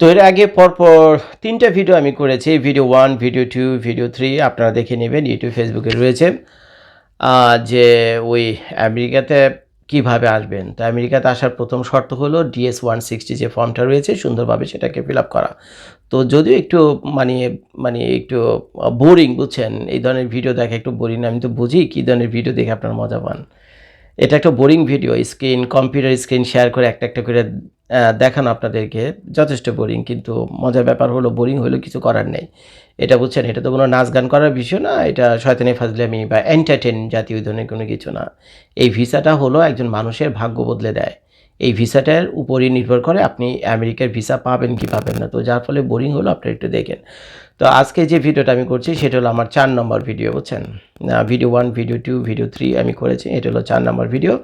তো এর আগে পরপর তিনটা ভিডিও আমি করেছি। Video one video two video three আপনারা দেখে নেবেন ইউটিউব ফেসবুকে রয়েছে। যে ওই আমেরিকাতে কীভাবে আসবেন। তো আমেরিকাতে আসার প্রথম শর্ত হলো ডিএস ওয়ান সিক্সটি যে ফর্মটা রয়েছে, সুন্দরভাবে সেটাকে ফিল আপ করা। তো যদিও একটু মানে মানে একটু বোরিং বুঝছেন? এই ধরনের ভিডিও দেখে একটু বোরিং আমি তো বুঝি কী ধরনের ভিডিও দেখে আপনারা মজা পান। এটা একটা boring video screen computer screen share করে একটা একটা করে দেখান আপনাদেরকে যথেষ্ট বোরিং কিন্তু মজার ব্যাপার হলো বোরিং হলেও কিছু করার নেই। এটা বুঝছেন, এটা তো কোনো নাচ গান করার বিষয় না, এটা শয়তানি ফাজলামি বা এন্টারটেন জাতীয় ধরনের কোনো কিছু না। এই ভিসাটা হলো একজন মানুষের ভাগ্য বদলে দেয়। এই ভিসাটার উপরই নির্ভর করে আপনি আমেরিকার ভিসা পাবেন কি পাবেন না। তো যার ফলে বোরিং হলো, আপনি একটু দেখেন। তো আজকে যে ভিডিওটা আমি করছি, সেটা হলো আমার চার নম্বর ভিডিও, বুঝছেন? Video one video two video three আমি করেছি, এটা হলো চার নম্বর ভিডিও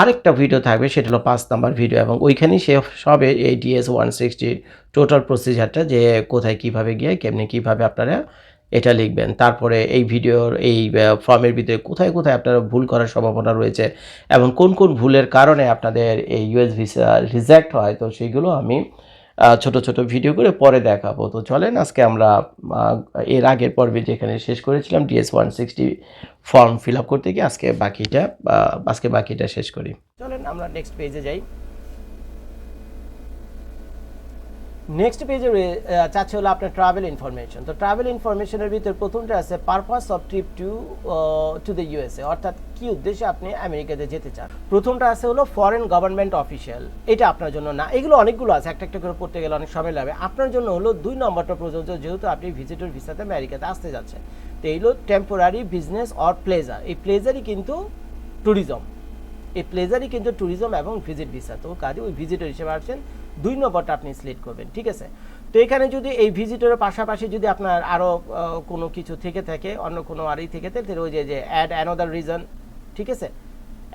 আরেকটা ভিডিও থাকবে, সেটা হলো পাঁচ নাম্বার ভিডিও এবং ওইখানেই সে সবে এই ডিএস ওয়ান সিক্সটি টোটাল প্রসিজারটা যে কোথায়, কীভাবে গিয়ে, কেমনি, কীভাবে আপনারা এটা লিখবেন। তারপরে এই ভিডিওর এই ফর্মের ভিতরে কোথায় কোথায় আপনারা ভুল করার সম্ভাবনা রয়েছে এবং কোন কোন ভুলের কারণে আপনাদের এই ইউএস ভিসা রিজেক্ট হয়, তো সেইগুলো আমি ছোট ছোট ভিডিও করে পরে দেখাবো। তো চলেন, আজকে আমরা এর আগের পর্বে যেখানে শেষ করেছিলাম DS one sixty form fill up করতে গিয়ে আজকে বাকিটা আজকে বাকিটা শেষ করি। চলেন, আমরা নেক্সট পেজে যাই। নেক্সট পেজে চাচ্ছে হলো আপনার ট্রাভেল ইনফরমেশন তো ট্রাভেল ইনফরমেশনের ভিতর প্রথমটা আছে purpose of trip to to the USA অর্থাৎ কি উদ্দেশ্যে আপনি আমেরিকাতে যেতে চান? প্রথমটা আছে হলো ফরেন গভর্নমেন্ট অফিসিয়াল এটা আপনার জন্য না। এগুলো অনেকগুলো আছে, একটা একটা করে পড়তে গেলে অনেক সময় লাগবে আপনার জন্য হলো দুই নম্বরটা প্রযোজ্য, যেহেতু আপনি ভিজিটর ভিসাতে আমেরিকাতে আসতে যাচ্ছেন। তো এইগুলো টেম্পোরারি বিজনেস অর প্লেজার এই প্লেজারই কিন্তু ট্যুরিজম এই প্লেজারই কিন্তু ট্যুরিজম এবং ভিজিট ভিসা তো কাজে, ওই ভিজিটর হিসেবে আসছেন, দুই নম্বরটা আপনি সিলেক্ট করবেন, ঠিক আছে? তো এখানে যদি এই ভিজিটরের পাশাপাশি যদি আপনার আরও কোনো কিছু থেকে থাকে, অন্য কোনো আরই থেকে থাকে ওই যে অ্যাড অ্যানোদার রিজন ঠিক আছে?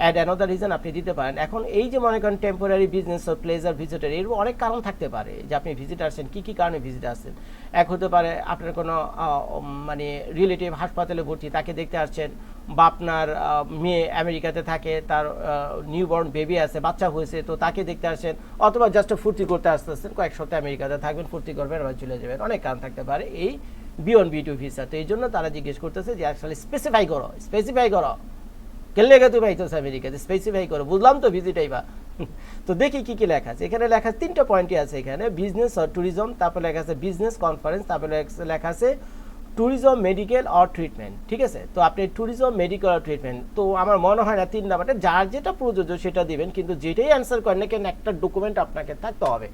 অ্যাড অ্যানোদার রিজন আপনি দিতে পারেন। এখন এই যে মনে করেন টেম্পোরারি বিজনেস ও প্লেজার ভিজিটর এরকম অনেক কারণ থাকতে পারে, যে আপনি ভিজিট আসছেন, কী কী কারণে ভিজিট আসছেন? এক হতে পারে আপনার কোনো মানে রিলেটিভ হাসপাতালে ভর্তি, তাকে দেখতে আসছেন বা আপনার মেয়ে আমেরিকাতে থাকে, তার নিউবর্ন বেবি আছে, বাচ্চা হয়েছে, তো তাকে দেখতে আসেন অথবা জাস্ট ফুর্তি করতে আসতেছেন কয়েক সপ্তাহ আমেরিকাতে থাকবেন, ফুর্তি করবেন, আবার চলে যাবেন। অনেক কারণ থাকতে পারে এই বিয়ন বি টু ভিসা তো এই জন্য তারা জিজ্ঞেস করতেছে যে অ্যাকচুয়ালি স্পেসিফাই করো স্পেসিফাই করো। কেলে গে তুমি আইতেছ আমেরিকাতে? স্পেসিফাই করো। বুঝলাম তো ভিজিটাই বা। তো দেখি কি কি লেখা আছে। এখানে লেখা তিনটা পয়েন্টই আছে এখানে বিজনেস আর ট্যুরিজম তারপর লেখা আছে বিজনেস কনফারেন্স তারপর লেখা আছে ট্যুরিজম মেডিকেল অর ট্রিটমেন্ট ঠিক আছে? তো আপনি ট্যুরিজম মেডিকেল অর ট্রিটমেন্ট তো আমার মনে হয় না তিন নাম্বারটা, যার যেটা প্রযোজ্য সেটা দিবেন, কিন্তু যেটাই অ্যান্সার করেন কেন, একটা ডকুমেন্ট আপনাকে থাকতে হবে।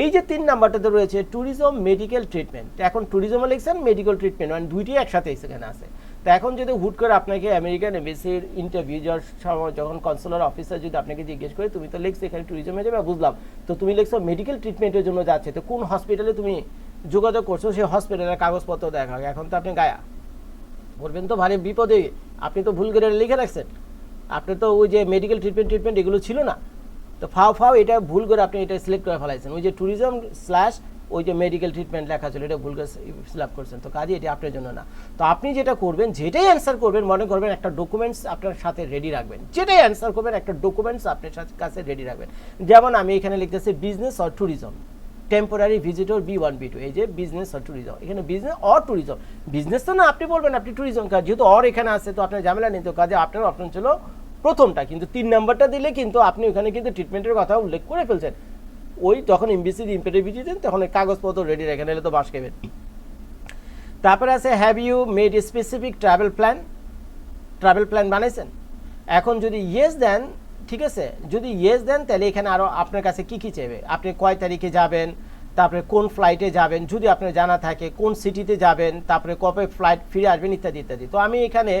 এই যে তিন নাম্বারটাতে রয়েছে ট্যুরিজম মেডিকেল ট্রিটমেন্ট এখন ট্যুরিজমও লিখছেন মেডিকেল ট্রিটমেন্ট মানে দুইটি একসাথে সেখানে আছে। তো এখন যদি হুট করে আপনাকে আমেরিকান এমবিসির ইন্টারভিউ যাওয়ার সময় যখন কনসুলার অফিসার যদি আপনাকে জিজ্ঞেস করে, তুমি তো লিখছো এখানে ট্যুরিজমে যাবে? বুঝলাম। তো তুমি লিখছো মেডিকেল ট্রিটমেন্টের জন্য যাচ্ছে, তো কোন হসপিটালে তুমি যোগাযোগ করছ, সেই হসপিটালের কাগজপত্র দেখা। এখন তো আপনি গায়া। বলবেন তো ভারী বিপদে, আপনি তো ভুল করে লিখে রাখছেন। আপনি তো ওই যে মেডিকেল ট্রিটমেন্ট ট্রিটমেন্ট এগুলো ছিল না। তো ফাও ফাও এটা ভুল করে আপনি এটা সিলেক্ট করে ফেলাইছেন। ওই যে ট্যুরিজম স্ল্যাশ ওই যে মেডিকেল ট্রিটমেন্ট লেখা ছিল, এটা ভুল করে ফিল করছেন। তো কাজে এটা আপনার জন্য না। তো আপনি যেটা করবেন, যেটাই অ্যান্সার করবেন, মনে করবেন একটা ডকুমেন্টস আপনার সাথে রেডি রাখবেন। যেটাই অ্যান্সার করবেন, একটা ডকুমেন্টস আপনার কাছে রেডি রাখবেন। যেমন আমি এখানে লিখতেছি business or tourism temporary visitor B one B two এই যে বিজনেস অর ট্যুরিজম এখানে বিজনেস অর ট্যুরিজম বিজনেস তো না, আপনি বলবেন, আপনি ট্যুরিজম কাজ, যেহেতু অর এখানে আছে, তো আপনার ঝামেলা নেই, তো কাজে আপনার অপশন ছিল প্রথমটা। কিন্তু তিন নাম্বারটা দিলে কিন্তু আপনি ওখানে কিন্তু ট্রিটমেন্টের কথা উল্লেখ করে ফেলছেন। ওই তখন এমবিসি ইম্পেটিভিটি দেন তখন কাগজপত্র রেডি রেখে নিলে তো বাস খাবেন। তারপরে আছে have you made specific travel plan travel plan বানাইছেন। এখন যদি ইয়েস দেন ঠিক আছে? যদি ইয়েস দেন, তাহলে এখানে আরও আপনার কাছে কি কি চাইবে? আপনি কয় তারিখে যাবেন? তারপরে কোন ফ্লাইটে যাবেন? যদি আপনার জানা থাকে, কোন সিটিতে যাবেন? তারপরে কবে ফ্লাইট ফিরে আসবেন? ইত্যাদি ইত্যাদি। তো আমি এখানে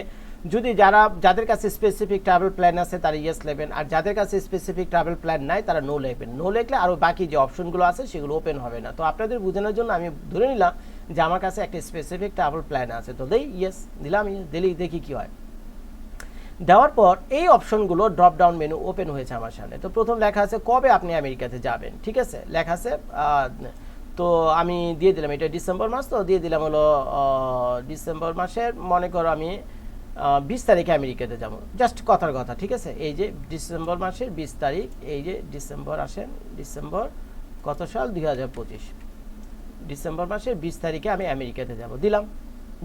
যদি যারা, যাদের কাছে স্পেসিফিক ট্রাভেল প্ল্যান আছে, তারা ইয়েস লেবেন আর যাদের কাছে স্পেসিফিক ট্রাভেল প্ল্যান নাই, তারা নো লিখবেন নো লেখলে আরও বাকি যে অপশনগুলো আছে, সেগুলো ওপেন হবে না। তো আপনাদের বোঝানোর জন্য আমি ধরে নিলাম যে আমার কাছে একটা স্পেসিফিক ট্রাভেল প্ল্যান আছে। তো দেই ইয়েস দিলাম ইয়েস দিলেই দেখি কী হয়। দেওয়ার পর এই অপশনগুলো ড্রপ ডাউন মেনু ওপেন হয়েছে আমার সামনে। তো প্রথম লেখা আছে, কবে আপনি আমেরিকাতে যাবেন? ঠিক আছে? লেখা আছে তো আমি দিয়ে দিলাম, এটা ডিসেম্বর মাস, তো দিয়ে দিলাম হলো ডিসেম্বর মাসের, মনে করো আমি বিশ তারিখে আমেরিকাতে যাব। জাস্ট কথার কথা, ঠিক আছে? এই যে ডিসেম্বর মাসের বিশ তারিখ, এই যে ডিসেম্বর আসেন, ডিসেম্বর কত সাল? দুই হাজার পঁচিশ। ডিসেম্বর মাসের বিশ তারিখে আমি আমেরিকাতে যাব। দিলাম।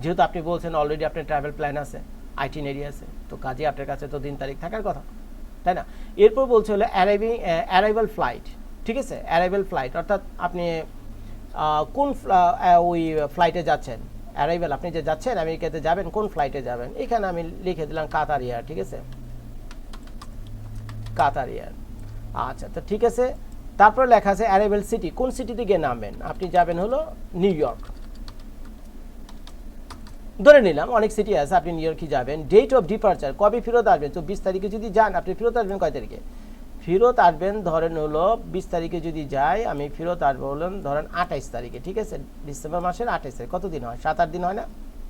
যেহেতু আপনি বলছেন অলরেডি আপনার ট্রাভেল প্ল্যান আছে। আইটিনারি আছে। তো কাজে আপনার কাছে তো দিন তারিখ থাকার কথা, তাই না? এরপর বলছে হলো অ্যারাইভিং অ্যারাইভাল ফ্লাইট ঠিক আছে? অ্যারাইভাল ফ্লাইট অর্থাৎ আপনি কোন ওই ফ্লাইটে যাচ্ছেন? অ্যারাইভাল আপনি যে যাচ্ছেন, আমেরিকাতে যাবেন, কোন ফ্লাইটে যাবেন? এখানে আমি লিখে দিলাম কাতার এয়ার ঠিক আছে? কাতার এয়ার আচ্ছা তো ঠিক আছে। তারপর লেখা আছে অ্যারাইভেল সিটি কোন সিটিতে গিয়ে নামবেন? আপনি যাবেন হলো নিউ ইয়র্ক ধরে নিলাম, অনেক সিটি আছে, আপনি নিউ ইয়র্কে যাবেন। ডেট অফ ডিপার্চার কবে ফেরত আসবেন? চব্বিশ তারিখে যদি যান, আপনি ফেরত আসবেন কয় তারিখে? ফেরত আসবেন ধরেন হলো বিশ তারিখে যদি যাই, আমি ফেরত আসব হলেন ধরেন আঠাইশ তারিখে, ঠিক আছে? ডিসেম্বর মাসের আঠাইশ তারিখ। কত দিন হয়? সাত আট দিন হয় না?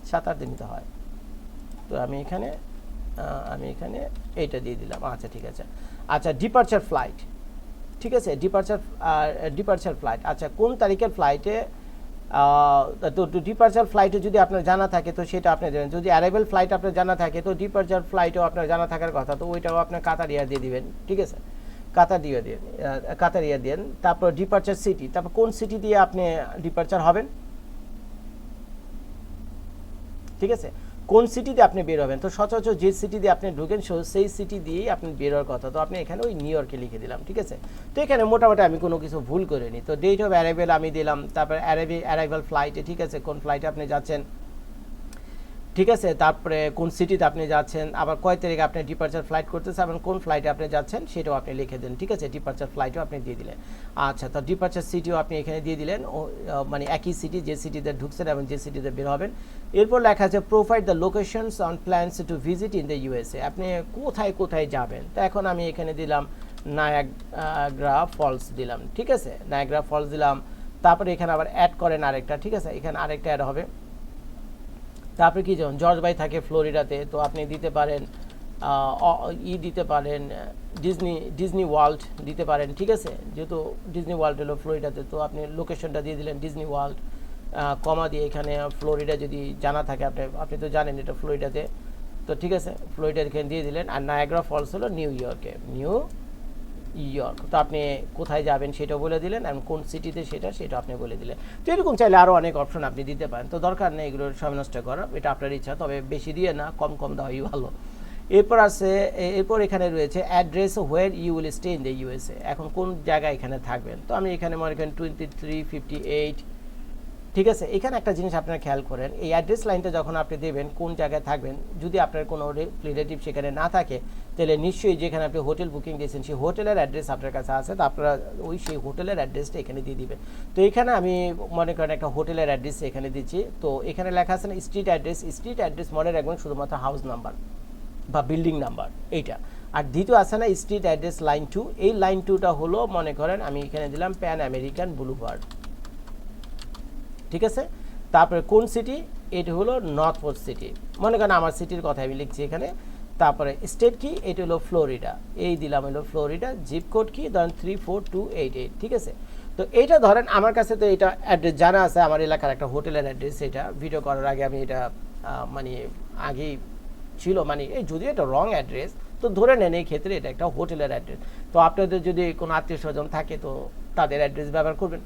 সাত আট দিনই তো হয়। তো আমি এখানে আমি এখানে এইটা দিয়ে দিলাম। আচ্ছা ঠিক আছে। আচ্ছা ডিপার্চার ফ্লাইট ঠিক আছে? ডিপার্চার ডিপার্চার ফ্লাইট আচ্ছা কোন তারিখের ফ্লাইটে তো ডিপার্চার ফ্লাইটও যদি আপনার জানা থাকে, তো সেটা আপনি দেবেন যদি অ্যারাইভেল ফ্লাইট আপনার জানা থাকে, তো ডিপার্চার ফ্লাইটও আপনার জানা থাকার কথা, তো ওইটাও আপনার কাতার ইয়ার দিয়ে দিবেন, ঠিক আছে? কাতার দিয়ে দিন কাতার ইয়ার দিন তারপর ডিপার্চার সিটি তারপর কোন সিটি দিয়ে আপনি ডিপার্চার হবেন? ঠিক আছে? কোন সিটিতে আপনি বের হবেন? তো সচরাচর যে সিটি দিয়ে আপনি ঢুকেন সেই সিটি দিয়েই আপনি বের হওয়ার কথা। তো আপনি এখানে ওই নিউ ইয়র্কে লিখে দিলাম, ঠিক আছে? তো এখানে মোটামুটি আমি কোনো কিছু ভুল করিনি। তো ডেট অফ অ্যারাইভেল আমি দিলাম, তারপর অ্যারাইভে অ্যারাইভাল ফ্লাইটে ঠিক আছে? কোন ফ্লাইটে আপনি যাচ্ছেন? ঠিক আছে? তারপরে কোন সিটিতে আপনি যাচ্ছেন, আবার কয় তারিখে আপনি ডিপার্চার ফ্লাইট করতেছেন এবং কোন ফ্লাইটে আপনি যাচ্ছেন সেটাও আপনি লিখে দেন, ঠিক আছে? ডিপার্চার ফ্লাইটও আপনি দিয়ে দিলেন। আচ্ছা তো ডিপার্চার সিটিও আপনি এখানে দিয়ে দিলেন। মানে একই সিটি যে সিটিতে ঢুকছেন এবং যে সিটিতে বের হবেন। এরপর লেখা আছে provide the locations on plans to visit in the USA আপনি কোথায় কোথায় যাবেন? তো এখন আমি এখানে দিলাম নায়াগ্রা ফলস দিলাম, ঠিক আছে? নায়াগ্রা ফলস দিলাম। তারপরে এখানে আবার অ্যাড করেন আরেকটা, ঠিক আছে? এখানে আরেকটা অ্যাড হবে। তারপরে কি যেমন জর্জ ভাই থাকে ফ্লোরিডাতে, তো আপনি দিতে পারেন ই দিতে পারেন, ডিজনি ডিজনি ওয়ার্ল্ড দিতে পারেন, ঠিক আছে? যেহেতু ডিজনি ওয়ার্ল্ড হলো ফ্লোরিডাতে, তো আপনি লোকেশনটা দিয়ে দিলেন ডিজনি ওয়ার্ল্ড কমা দিয়ে এখানে ফ্লোরিডা যদি জানা থাকে, আপনি আপনি তো জানেন এটা ফ্লোরিডাতে, তো ঠিক আছে? ফ্লোরিডা এখানে দিয়ে দিলেন, আর নায়াগ্রা ফলস হলো নিউ ইয়র্কে, নিউ ইয়র্ক। তো আপনি কোথায় যাবেন সেটা বলে দিলেন এবং কোন সিটিতে সেটা সেটা আপনি বলে দিলেন। তো এরকম চাইলে আরও অনেক অপশন আপনি দিতে পারেন। তো দরকার নেই এগুলোর নষ্ট করা এটা আপনার ইচ্ছা। তবে বেশি দিয়ে না, কম কম দেওয়াই ভালো। এরপর আছে এরপর এখানে রয়েছে address where you will stay in the USA এখন কোন জায়গায় এখানে থাকবেন? তো আমি এখানে মনে করেন টোয়েন্টি থ্রি ফিফটি এইট ঠিক আছে? এখানে একটা জিনিস আপনারা খেয়াল করেন, এই অ্যাড্রেস লাইনটা যখন আপনি দেবেন, কোন জায়গায় থাকবেন, যদি আপনার কোনো রিলেটিভ সেখানে না থাকে, তাহলে নিশ্চয়ই যেখানে আপনি হোটেল বুকিং দিয়েছেন সেই হোটেলের অ্যাড্রেস আপনার কাছে আছে, তো আপনারা ওই সেই হোটেলের অ্যাড্রেসটা এখানে দিয়ে দিবেন। তো এখানে আমি মনে করেন একটা হোটেলের অ্যাড্রেস এখানে দিচ্ছি, তো এখানে লেখা আছে না স্ট্রিট অ্যাড্রেস স্ট্রিট অ্যাড্রেস মনে রাখবেন শুধুমাত্র হাউস নাম্বার বা বিল্ডিং নাম্বার এইটা। আর দ্বিতীয় আছে না স্ট্রিট অ্যাড্রেস লাইন টু এই লাইন টুটা হলো, মনে করেন আমি এখানে দিলাম প্যান আমেরিকান বুলুভার্ড ঠিক আছে? তারপরে কোন সিটি এটি হলো নর্থ পোস্ট সিটি মনে করেন আমার সিটির কথা আমি লিখছি এখানে। তারপরে স্টেট কি? এটি হলো ফ্লোরিডা এই দিলাম হলো ফ্লোরিডা জিপ কোড কি? ধরেন three four two eight eight ঠিক আছে? তো এইটা ধরেন আমার কাছে তো এটা অ্যাড্রেস জানা আছে, আমার এলাকার একটা হোটেলের অ্যাড্রেস এটা। ভিডিও করার আগে আমি এটা মানে আগেই ছিল মানে এই যদি এটা রং অ্যাড্রেস তো ধরে নেন এই ক্ষেত্রে এটা একটা হোটেলের অ্যাড্রেস তো আপনাদের যদি কোনো আত্মীয় স্বজন থাকে, তো তাদের অ্যাড্রেস ব্যবহার করবেন।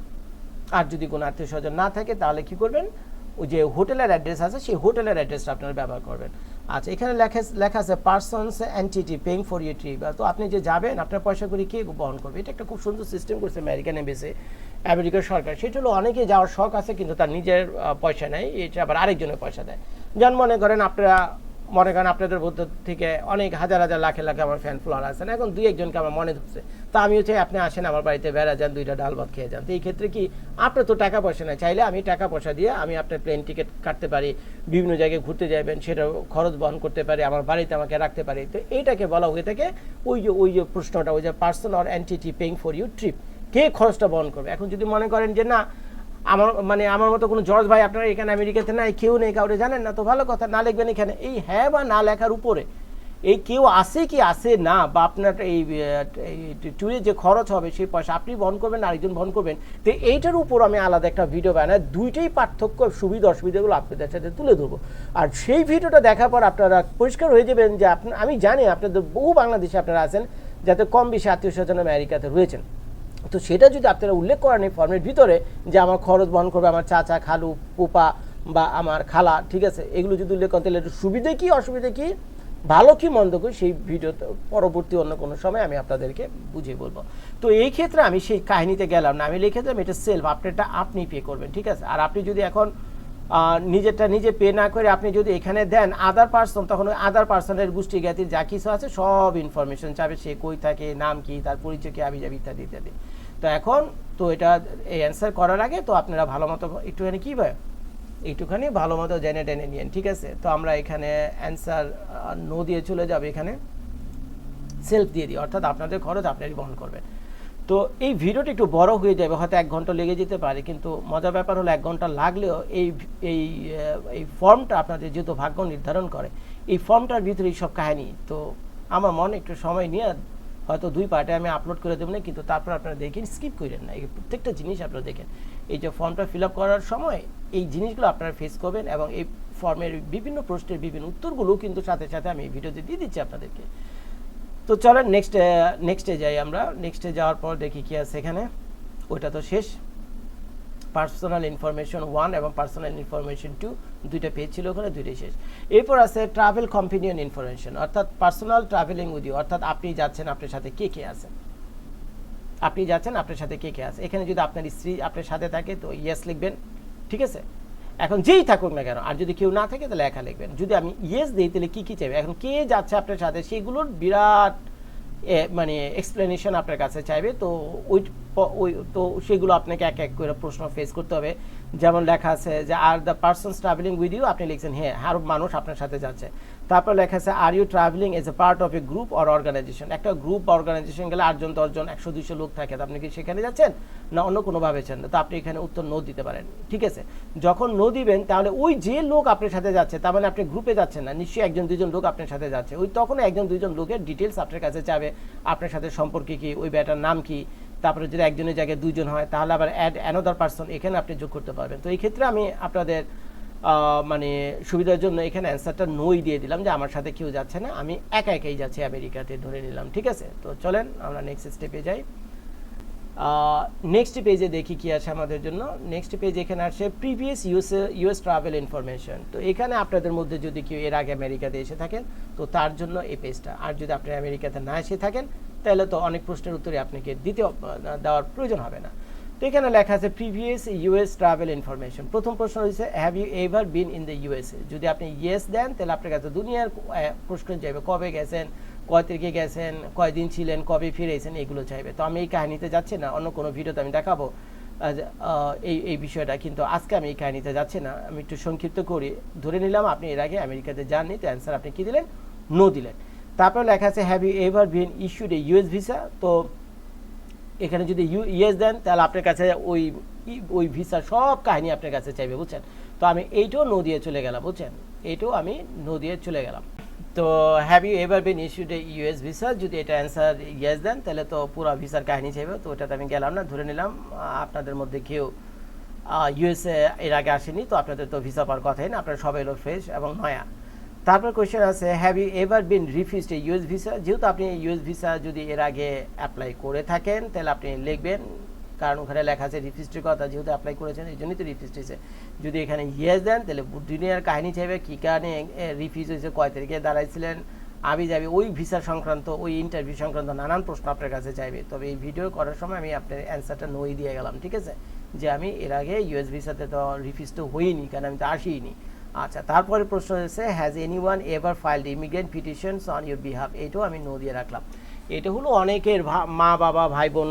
আর যদি কোনো আত্মীয় স্বজন না থাকে, তাহলে কি করবেন? ওই যে হোটেলের অ্যাড্রেস আছে, সেই হোটেলের অ্যাড্রেসটা আপনারা ব্যবহার করবেন। আচ্ছা এখানে লেখা লেখা আছে persons entity paying for you trip তো আপনি যে যাবেন, আপনার পয়সা করে কে বহন করবে? এটা একটা খুব সুন্দর সিস্টেম করছে আমেরিকান এমবেসে আমেরিকার সরকার। সেটা হলো অনেকে যাওয়ার শখ আছে, কিন্তু তার নিজের পয়সা নেয় এটা আবার আরেকজনের পয়সা দেয়। যেমন মনে করেন, আপনারা মনে করেন আপনাদের মধ্যে থেকে অনেক হাজার হাজার, লাখে লাখে আমার ফ্যান ফলোয়ার আছেন এখন দুই একজনকে আমার মনে ধরছে। তা আমিও চাই আপনি আসেন আমার বাড়িতে, বেড়া যান, দুইটা ডাল ভাত খেয়ে যান। তো এই ক্ষেত্রে কি আপনার তো টাকা পয়সা নেই, চাইলে আমি টাকা পয়সা দিয়ে আমি আপনার প্লেন টিকিট কাটতে পারি, বিভিন্ন জায়গায় ঘুরতে যাবেন সেটা খরচ বহন করতে পারি, আমার বাড়িতে আমাকে রাখতে পারি। তো এইটাকে বলা হয়ে থাকে, ওই যে ওই যে প্রশ্নটা, ওই যে person or entity paying for you trip কে খরচটা বহন করবে? এখন যদি মনে করেন যে না আমার মানে আমার মতো কোনো জর্জ ভাই আপনারা এখানে আমেরিকাতে নাই, কেউ নেই, কাউরে জানেন না? তো ভালো কথা, না লিখবেন এখানে। এই হ্যাঁ বা না লেখার উপরে। এই কেউ আসে কি আসে না, বা আপনার এই ট্যুরে যে খরচ হবে, সেই পয়সা আপনি বহন করবেন, আরেকজন বহন করবেন। তো এইটার উপর আমি আলাদা একটা ভিডিও বানাই, দুইটাই পার্থক্য, সুবিধা অসুবিধাগুলো আপনাদের সাথে তুলে ধরবো। আর সেই ভিডিওটা দেখার পর আপনারা পরিষ্কার হয়ে যাবেন যে আপনার আমি জানি আপনাদের বহু বাংলাদেশে আপনারা আছেন, যাতে কম বেশি আত্মীয় স্বজন আমেরিকাতে রয়েছেন। তো সেটা যদি আপনারা উল্লেখ করেন এই ফর্মের ভিতরে যে আমার খরচ বহন করবে আমার চাচা, খালু পোপা বা আমার খালা, ঠিক আছে? এগুলো যদি উল্লেখ করেন, তাহলে একটু সুবিধে কী, অসুবিধে কী? ভালো কি, মন্দ কি, সেই ভিডিওতে পরবর্তী অন্য কোনো সময় আমি আপনাদেরকে বুঝিয়ে বলব। তো এই ক্ষেত্রে আমি সেই কাহিনীতে গেলাম না, আমি লিখে দিলাম, এটা সেলফ আপনারটা আপনি পে করবেন, ঠিক আছে? আর আপনি যদি এখন নিজেরটা নিজে পে না করে আপনি যদি এখানে দেন আদার পার্সন তখন ওই আদার পার্সনের গোষ্ঠী জ্ঞাতির যা কিছু আছে সব ইনফরমেশন চাবে, সে কই থাকে, নাম কি, তার পরিচয় কি আবি যাবি ইত্যাদি ইত্যাদি। তো এখন তো এটা এই অ্যান্সার করার আগে তো আপনারা ভালো মতো একটুখানি কী ভাই, একটুখানি ভালো মতো জেনে টেনে নিয়েন, ঠিক আছে? তো আমরা এখানে অ্যান্সার নো দিয়ে চলে যাব এখানে। সেলফ দিয়ে দিই, অর্থাৎ আপনাদের খরচ আপনারই বহন করবেন তো এই ভিডিওটা একটু বড় হয়ে যাবে, হয়তো এক ঘণ্টা লেগে যেতে পারে, কিন্তু মজার ব্যাপার হলো এক ঘণ্টা লাগলেও এই এই এই ফর্মটা আপনাদের যেহেতু ভাগ্য নির্ধারণ করে, এই ফর্মটার ভিতরে এই সব কাহিনী। তো আমার মনে একটু সময় নিয়ে হয়তো দুই পার্টে আমি আপলোড করে দেবো না, কিন্তু তারপর আপনারা দেখেন স্কিপ করেন না। এই প্রত্যেকটা জিনিস আপনারা দেখেন। এই যে ফর্মটা ফিল আপ করার সময় এই জিনিসগুলো আপনারা ফেস করবেন এবং এই ফর্মের বিভিন্ন প্রশ্নের বিভিন্ন উত্তরগুলো কিন্তু সাথে সাথে আমি এই ভিডিওতে দিয়ে দিচ্ছি আপনাদেরকে। তো চলেন নেক্সট নেক্সটে যাই আমরা। নেক্সটে যাওয়ার পর দেখি কি আছে এখানে। ওইটা তো শেষ। পার্সোনাল ইনফরমেশন ওয়ান এবং পার্সোনাল ইনফরমেশন টু দুইটা পেজ ছিল ওখানে, দুইটাই শেষ। এরপর আছে ট্রাভেল কম্পিনিয়ন ইনফরমেশন অর্থাৎ পার্সোনাল ট্রাভেলিং ইউ অর্থাৎ আপনি যাচ্ছেন আপনার সাথে কে কে আছে। আপনি যাচ্ছেন আপনার সাথে কে কে আছে। এখানে যদি আপনার স্ত্রী আপনার সাথে থাকে, তো ইয়েস লিখবেন, ঠিক আছে? এখন যেই থাকুক না কেন, আর যদি কেউ না থাকে তাহলে একা লিখবেন। যদি আমি ইয়েস দিই, তাহলে কী কী চাইবে? এখন কে যাচ্ছে আপনার সাথে, সেগুলোর বিরাট মানে এক্সপ্লেনেশন আপনার কাছে চাইবে, তো ওই ওই তো সেগুলো আপনাকে এক এক করে প্রশ্ন ফেস করতে হবে। যেমন লেখা আছে যে are the person travelling with you আপনি লিখছেন হ্যাঁ আর মানুষ আপনার সাথে যাচ্ছে। তারপর লেখা আছে are you travelling as a part of a group or organization একটা গ্রুপ অর্গানাইজেশন গেলে আটজন, দশজন, একশো, দুইশো লোক থাকে। আপনি কি সেখানে যাচ্ছেন না অন্য কোনোভাবে চান তো আপনি এখানে উত্তর নো দিতে পারেন। ঠিক আছে? যখন নো দিবেন, তাহলে ওই যে লোক আপনার সাথে যাচ্ছে, তার মানে আপনি গ্রুপে যাচ্ছেন না। নিশ্চয়ই একজন দুজন লোক আপনার সাথে যাচ্ছে। ওই তখন একজন দুজন লোকের ডিটেলস আপনার কাছে চাবে আপনার সাথে সম্পর্কে কি, ওই ব্যাটার নাম কি? তারপরে যদি একজনের জায়গায় দুজন হয়, তাহলে আবার অ্যাড অ্যানোদার পার্সন এখানে আপনি যোগ করতে পারবেন। তো এই ক্ষেত্রে আমি আপনাদের মানে সুবিধার জন্য এখানে অ্যান্সারটা নই দিয়ে দিলাম যে আমার সাথে কেউ যাচ্ছে না। আমি একা একাই যাচ্ছি আমেরিকাতে ধরে নিলাম, ঠিক আছে? তো চলেন আমরা নেক্সট স্টেপে যাই। নেক্সট পেজে দেখি কি আছে আমাদের জন্য। নেক্সট পেজ এখানে আসে previous US US travel information তো এখানে আপনাদের মধ্যে যদি কেউ এর আগে আমেরিকাতে এসে থাকেন, তো তার জন্য এই পেজটা আর যদি আপনি আমেরিকাতে না এসে থাকেন তাহলে তো অনেক প্রশ্নের উত্তরে আপনাকে দিতে দেওয়ার প্রয়োজন হবে না। তো এখানে লেখা আছে প্রিভিয়াস ইউএস ট্রাভেল ইনফরমেশন প্রথম প্রশ্ন হচ্ছে have you ever been in the USA যদি আপনি ইয়েস দেন, তাহলে আপনার কাছে দুনিয়ার প্রশ্ন চাইবে, কবে গেছেন? কয় তারিখে গেছেন? কয়দিন ছিলেন? কবে ফিরেছেন? এগুলো চাইবে। তো আমি এই কাহিনীতে যাচ্ছি না, অন্য কোনো ভিডিওতে আমি দেখাবো। এই এই বিষয়টা, কিন্তু আজকে আমি এই কাহিনীতে যাচ্ছি না। আমি একটু সংক্ষিপ্ত করি। ধরে নিলাম, আপনি এর আগে আমেরিকাতে যাননি, তো অ্যান্সার আপনি কি দিলেন? নো দিলেন। তারপর লেখা আছে have you ever been issued a US visa তো এখানে যদি ইউ ইয়েস দেন, তাহলে আপনার কাছে ওই ওই ভিসার সব কাহিনী আপনার কাছে চাইবে, বুঝছেন? তো আমি এইটাও নো দিয়ে চলে গেলাম, বুঝছেন? এইটাও আমি নো দিয়ে চলে গেলাম। তো have you ever been issued a US visa যদি এটা অ্যান্সার ইয়েস দেন, তাহলে তো পুরো ভিসার কাহিনী চাইবে, তো ওটাতে আমি গেলাম না, ধরে নিলাম, আপনাদের মধ্যে কেউ ইউএসএ এর আগে আসেনি, তো আপনাদের তো ভিসা পাওয়ার কথাই না, আপনারা সবাই হলো ফ্রেশ এবং নয়া। তারপর কোয়েশ্চেন আছে have you ever been refused a US visa যেহেতু আপনি ইউএস ভিসা যদি এর আগে অ্যাপ্লাই করে থাকেন, তাহলে আপনি লিখবেন, কারণ ওখানে লেখা আছে রিফিউজটির কথা, যেহেতু অ্যাপ্লাই করেছেন, এই জন্যই তো রিফিউজ হয়েছে। যদি এখানে ইয়েস দেন, তাহলে দুনিয়ার কাহিনী চাইবে, কী কারণে রিফিউজ হয়েছে, কয় তারিখে দাঁড়াইছিলেন, আমি যাবি, ওই ভিসা সংক্রান্ত, ওই ইন্টারভিউ সংক্রান্ত নানান প্রশ্ন আপনার কাছে চাইবে। তবে এই ভিডিও করার সময় আমি আপনার অ্যান্সারটা নই দিয়ে গেলাম, ঠিক আছে? যে আমি এর আগে ইউএস ভিসাতে তো রিফিউজ তো হইনি, কারণ আমি তো আসিনি আচ্ছা তারপরে প্রশ্ন হচ্ছে has anyone ever filed immigrant petitions on your behalf এটাও আমি নো দিয়ে রাখলাম। এটা হলো অনেকের মা, বাবা, ভাই, বোন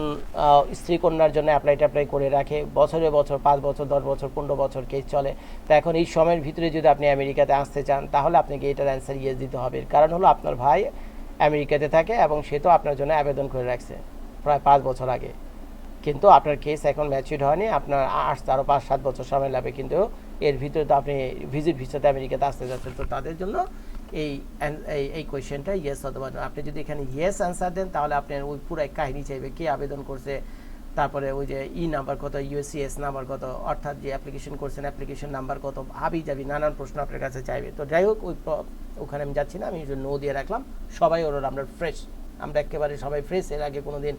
স্ত্রী, কন্যার জন্য অ্যাপ্লাই ট্যাপ্লাই করে রাখে। বছরে বছর, পাঁচ বছর, দশ বছর, পনেরো বছর কেস চলে। তো এখন এই সময়ের ভিতরে যদি আপনি আমেরিকাতে আসতে চান, তাহলে আপনাকে এটার অ্যান্সার ইয়েস দিতে হবে। কারণ হলো আপনার ভাই আমেরিকাতে থাকে এবং সে তো আপনার জন্য আবেদন করে রাখছে প্রায় পাঁচ বছর আগে। কিন্তু আপনার কেস এখন ম্যাচিউর হয়নি। আপনার আসতে আরও পাঁচ, সাত বছর সময় লাগবে। কিন্তু এর ভিতরে তো আপনি ভিজিট ভিসাতে আমেরিকাতে আসতে যাচ্ছেন, তো তাদের জন্য এই এই কোয়েশ্চেনটা ইয়েস অথবা। আপনি যদি এখানে ইয়েস অ্যান্সার দেন, তাহলে আপনার ওই পুরো এক কাহিনী চাইবে, কে আবেদন করছে, তারপরে ওই যে ই নাম্বার কত ইউএসসিএস নাম্বার কত, অর্থাৎ যে অ্যাপ্লিকেশন করছেন অ্যাপ্লিকেশন নাম্বার কত, ভাবি যাবি, নানান প্রশ্ন আপনার কাছে চাইবে তো যাই হোক, ওই ওখানে আমি যাচ্ছি না, আমি নো দিয়ে রাখলাম সবাই ওর, আমরা ফ্রেশ আমরা একেবারে সবাই ফ্রেশ এর আগে কোনো দিন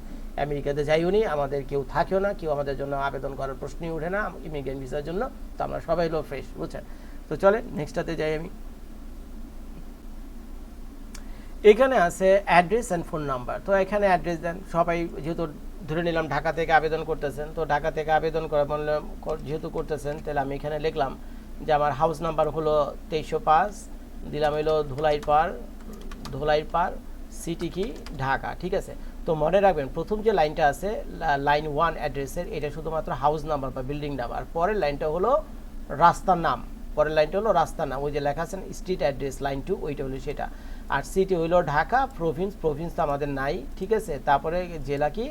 আমেরিকাতে যাইও নি আমাদের কেউ থাকেও না, কেউ আমাদের জন্য আবেদন করার প্রশ্নই ওঠে না ইমিগ্রেন্ট ভিসার জন্য, তো আমরা সবাই হলো ফ্রেশ বুঝছেন? তো চলে নেক্সটটাতে যাই আমি। এখানে আছে অ্যাড্রেস অ্যান্ড ফোন নাম্বার তো এখানে অ্যাড্রেস দেন, সবাই যেহেতু ধরে নিলাম ঢাকা থেকে আবেদন করতেছেন, তো ঢাকা থেকে আবেদন করা বললাম যেহেতু করতেছেন, তাহলে আমি এখানে লিখলাম যে আমার হাউস নাম্বার হলো তেইশশো পাঁচ, দিলাম হলো ধুলাই পার ধুলাই পার সিটি কি? ঢাকা, ঠিক আছে? তো মনে রাখবেন, প্রথম যে লাইনটা আছে লাইন ওয়ান অ্যাড্রেসের, এটা শুধুমাত্র হাউস নাম্বার বা বিল্ডিং নাম্বার। পরের লাইনটা হলো রাস্তার নাম। পরের লাইনটা হলো রাস্তার নাম। ওই যে লেখা আছেন স্ট্রিট অ্যাড্রেস লাইন টু ওইটা হলো সেটা। আর সিটি হইল ঢাকা প্রভিন্স প্রভিন্স তো আমাদের নাই, ঠিক আছে? তারপরে জেলা কি?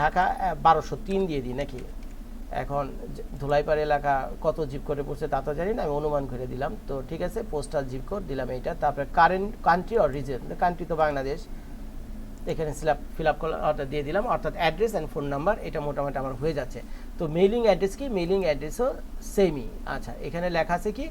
ঢাকা বারোশো তিন দিয়ে দিই নাকি? এখন ধুলাইপাড় এলাকা কত জিপ করে পড়ছে তা তো জানি না, আমি অনুমান করে দিলাম। তো ঠিক আছে পোস্টাল জিপ কোড দিলাম এইটা। তারপরে current country or region country তো বাংলাদেশ। এখানে ফিল ফিল আপ অর্থাৎ দিয়ে দিলাম। অর্থাৎ অ্যাড্রেস অ্যান্ড ফোন নাম্বার এটা মোটামুটি আমার হয়ে যাচ্ছে। তো মেইলিং অ্যাড্রেস কি? মেইলিং অ্যাড্রেসও সেমই আচ্ছা এখানে লেখা আছে কি?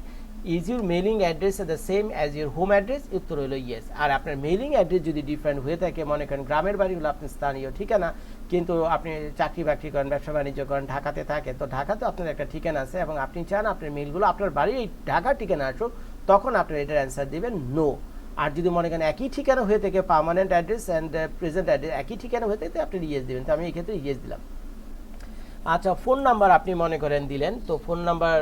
Is your mailing address the same as your home address উত্তর হলো ইয়েস আর আপনার মেইলিং অ্যাড্রেস যদি ডিফারেন্ট হয়ে থাকে, মনে করেন গ্রামের বাড়ি হলো আপনার স্থানীয় ঠিকানা, কিন্তু আপনি চাকরি বাকরি করেন, ব্যবসা বাণিজ্য করেন, ঢাকাতে থাকেন তো ঢাকাতে আপনার একটা ঠিকানা আছে এবং আপনি চান আপনার মেইলগুলো আপনার বাড়ির এই ঢাকার ঠিকানা আসুক, তখন আপনার এটার অ্যান্সার দিবেন নো আর যদি মনে করেন একই ঠিকানা হয়ে থাকে permanent address and present address একই ঠিকানা হয়ে থাকে আপনি ইয়েস দেবেন। তো আমি এই ক্ষেত্রে ইয়েস দিলাম। আচ্ছা ফোন নাম্বার আপনি মনে করেন দিলেন, তো ফোন নাম্বার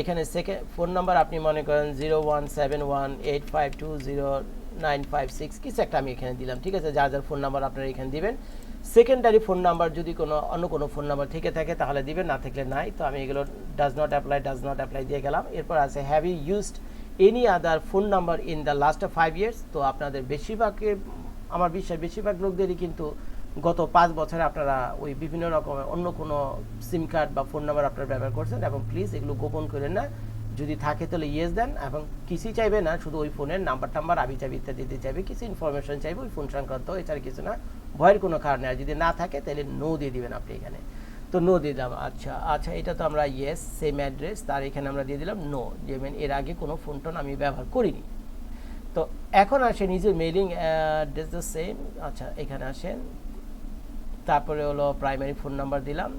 এখানে সেকেন্ড ফোন নাম্বার আপনি মনে করেন zero one seven one eight five two zero nine five six কিছু একটা আমি এখানে দিলাম, ঠিক আছে? যার যার ফোন নাম্বার আপনারা এখানে দিবেন। সেকেন্ডারি ফোন নাম্বার যদি কোনো অন্য কোনো ফোন নাম্বার থেকে থাকে, তাহলে দিবেন, না থাকলে নাই। তো আমি এগুলো does not apply does not apply দিয়ে গেলাম। এরপর আছে have you used any other phone number in the last five years তো আপনাদের বেশিরভাগের আমার বিশ্বাস বেশিরভাগ লোকদেরই কিন্তু গত পাঁচ বছরে আপনারা ওই বিভিন্ন রকমের অন্য কোনো সিম কার্ড বা ফোন নাম্বার আপনারা ব্যবহার করছেন এবং প্লিজ এগুলো গোপন করেন না। যদি থাকে তাহলে ইয়েস দেন এবং কিছুই চাইবে না, শুধু ওই ফোনের নাম্বার টাম্বার আবি চাবি ইত্যাদি দিতে চাইবে, কিছু ইনফরমেশন চাইবে, ওই ফোন সংক্রান্ত, এছাড়া কিছু না, ভয়ের কোনো কারণে আর যদি না থাকে তাহলে নো দিয়ে দিবেন আপনি এখানে। তো নো দিয়ে দিলাম। আচ্ছা আচ্ছা এটা তো আমরা ইয়েস সেম অ্যাড্রেস তার এখানে আমরা দিয়ে দিলাম নো যেমন এর আগে কোনো ফোন টোন আমি ব্যবহার করিনি। তো এখন আসেন নিজের মেলিং অ্যাড্রেস দ্য সেম আচ্ছা এখানে আসেন। তারপরে হলো প্রাইমারি ফোন নাম্বার দিলাম,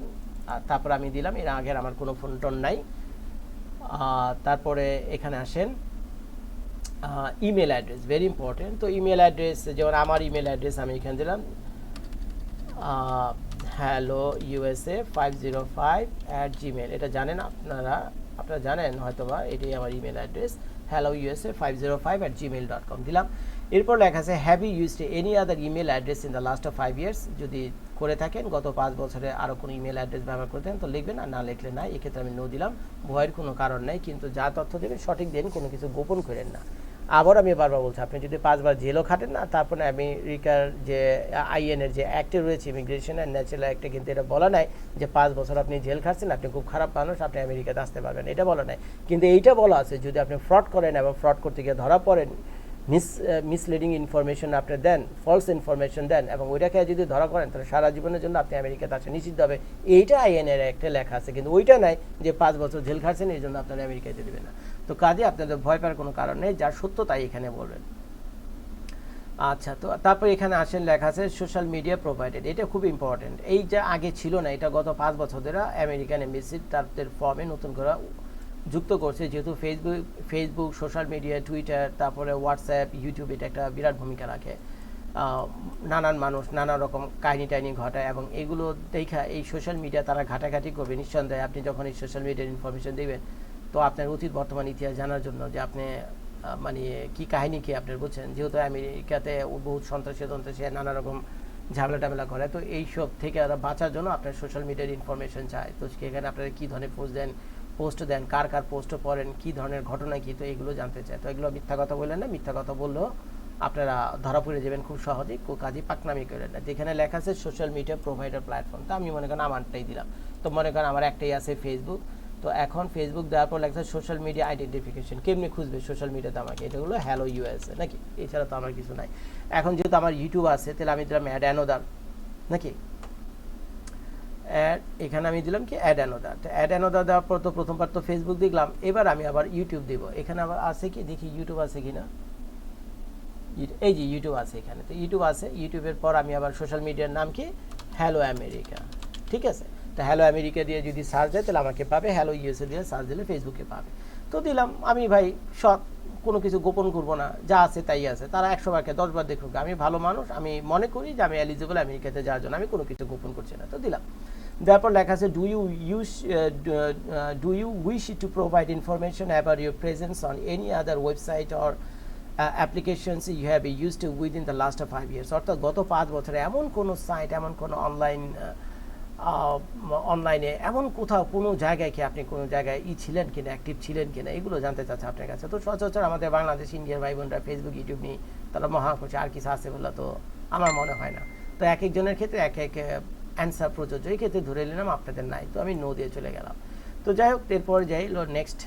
আর তারপরে আমি দিলাম, এর আগের আমার কোনো ফোন টোন নাই। তারপরে এখানে আসেন ইমেল অ্যাড্রেস ভেরি ইম্পর্টেন্ট তো ইমেল অ্যাড্রেস যেমন আমার ইমেল অ্যাড্রেস আমি এখানে দিলাম। Hello USA five zero five at Gmail এটা জানেন আপনারা আপনারা জানেন হয়তোবা, এটাই আমার email address hello USA five zero five at Gmail dot com দিলাম। এরপর লেখা আছে have you used any other email address in the last of five years যদি করে থাকেন, গত পাঁচ বছরে আরও কোনো ইমেল অ্যাড্রেস ব্যবহার করতেন তো লিখবেন, আর না লিখলে না এক্ষেত্রে আমি নো দিলাম। ভয়ের কোনো কারণ নেই, কিন্তু যা তথ্য দেবেন, সঠিক দিন, কোনো কিছু গোপন করেন না। আবার আমি বারবার বলছি, আপনি যদি পাঁচবার জেলও খাটেন না, তারপরে আমেরিকার যে আইএন এর যে অ্যাক্টে রয়েছে ইমিগ্রেশন অ্যান্ড ন্যাচারাল অ্যাক্টে কিন্তু এটা বলা নাই যে পাঁচ বছর আপনি জেল খাচ্ছেন আপনি খুব খারাপ মানুষ, আপনি আমেরিকাতে আসতে পারবেন এটা বলা নাই। কিন্তু এইটা বলা আছে, যদি আপনি ফ্রড করেন এবং ফ্রড করতে গিয়ে ধরা পড়েন, মিস মিসলিডিং ইনফরমেশন আপনি দেন ফলস ইনফরমেশন দেন এবং ওইটাকে যদি ধরা করেন তাহলে সারা জীবনের জন্য আপনি আমেরিকাতে আসেন নিষিদ্ধ হবে। এইটা আইএন এর একটা লেখা আছে, কিন্তু ওইটা নাই যে পাঁচ বছর জেল খাচ্ছেন এই জন্য আপনারা আমেরিকাতে দেবেন না। তো কাজে আপনাদের ভয় পাওয়ার কোনো কারণ নেই, যার সত্য তাই এখানে বলবেন। আচ্ছা তো তারপর এখানে আসেন, লেখা আছে, সোশ্যাল মিডিয়া প্রোভাইডেড। এটা খুব ইম্পর্টেন্ট। এই যে আগে ছিল না, এটা গত পাঁচ বছর ধরে আমেরিকান এমবিসি তাদের ফর্মে নতুন করে যুক্ত করছে। যেহেতু Facebook Facebook social media Twitter তারপরে হোয়াটসঅ্যাপ ইউটিউব এটা একটা বিরাট ভূমিকা রাখে। নানান মানুষ, নানা রকম কাহিনী টাইনি ঘটায় এবং এগুলো দেখা, এই সোশ্যাল মিডিয়া তারা ঘাটাঘাটি করবে। নিঃসন্দেহে আপনি যখন এই সোশ্যাল মিডিয়ার ইনফরমেশন দেবেন তো আপনার উচিত বর্তমান ইতিহাস জানার জন্য যে আপনি মানে কি কাহিনী কি আপনি বুঝছেন? যেহেতু আমেরিকাতে বহুত সন্ত্রাসী সন্ত্রাসী নানা রকম ঝামেলা টামেলা করে, তো এইসব থেকে ওরা বাঁচার জন্য আপনার সোশ্যাল মিডিয়ার ইনফরমেশন চায় তো সেখানে আপনারা কী ধরনের পোস্ট দেন পোস্ট দেন, কার কার পোস্ট পড়েন, কী ধরনের ঘটনা কী, তো এগুলো জানতে চায় তো এগুলো মিথ্যা কথা বললেন না, মিথ্যা কথা বললেও আপনারা ধরা পড়ে যাবেন খুব সহজেই, কো- কাজে পাকনামি করেন না। যেখানে লেখা আছে সোশ্যাল মিডিয়া প্রোভাইডার প্ল্যাটফর্ম তো আমি মনে করেন আমারটাই দিলাম। তো মনে করেন আমার একটাই আছে ফেসবুক তো এখন ফেসবুক দেওয়ার পর লেখা সোশ্যাল মিডিয়া আইডেন্টিফিকেশন কেমনি খুঁজবে সোশ্যাল মিডিয়াতে আমাকে? এটা হলো হ্যালো ইউএসএ নাকি? এছাড়া তো আমার কিছু নাই। এখন যেহেতু আমার ইউটিউব আছে, তাহলে আমি দিলাম অ্যাড অ্যানোদার নাকি? অ্যাড এখানে আমি দিলাম কি? অ্যাড অ্যানোদার তো অ্যাড অ্যানোদার দেওয়ার পর তো প্রথমবার তো ফেসবুক দেখলাম, এবার আমি আবার ইউটিউব দিব। এখানে আবার আছে কি? দেখি ইউটিউব আছে কি না এই যে ইউটিউব আছে এখানে। তো ইউটিউব আছে ইউটিউবের পর আমি আবার সোশ্যাল মিডিয়ার নাম কি? হ্যালো আমেরিকা ঠিক আছে? তো হ্যালো আমেরিকা দিয়ে যদি সার্চ দেয়, তাহলে আমাকে পাবে। হ্যালো ইউএসএ দিয়ে সার্চ দিলে ফেসবুকে পাবে। তো দিলাম, আমি ভাই সৎ কোনো কিছু গোপন করব না। যা আছে তাই আছে। তারা একশো বারকে দশ বার দেখুক। আমি ভালো মানুষ, আমি মনে করি যে আমি এলিজিবল আমেরিকাতে যাওয়ার জন্য। আমি কোনো কিছু গোপন করছি না। তো দিলাম। তারপর লেখা আছে do you use do you wish to provide information about your presence on any other website or applications you have use to within the last five years অর্থাৎ গত পাঁচ বছরে এমন কোনো সাইট এমন কোনো অনলাইন অনলাইনে এমন কোথাও কোনো জায়গায় কি আপনি কোনো জায়গায় ই ছিলেন কিনা অ্যাক্টিভ ছিলেন কিনা, এগুলো জানতে চাচ্ছে আপনার কাছে। তো সচরাচর আমাদের বাংলাদেশ ইন্ডিয়ার ভাই বোনরা ফেসবুক ইউটিউব নিয়ে তারা মহা আর কিছু আছে বলে তো আমার মনে হয় না। তো এক একজনের ক্ষেত্রে এক এক অ্যান্সার প্রযোজ্য। এই ক্ষেত্রে ধরে নিলাম আপনাদের নাই। তো আমি নো দিয়ে চলে গেলাম। তো যাই হোক, এরপর যাই নেক্সট